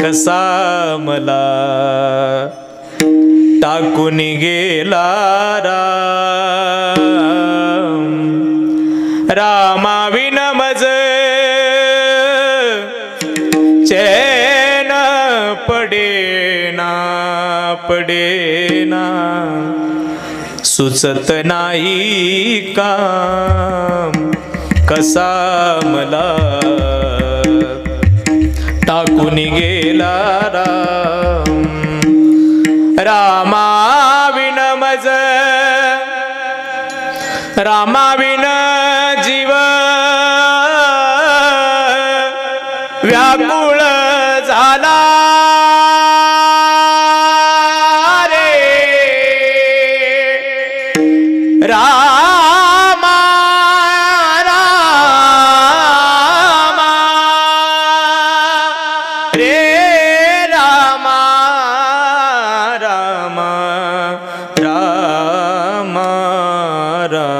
कसा मला टाकून गेला राम. रामाविन मज चैन पडेना पडेना. सुचत नाही काम. कसा मला टाकून गेला राम. रामाविन मज रामाविन जीव. व्याकुळ झाला रे. राम. रामा रामा रामा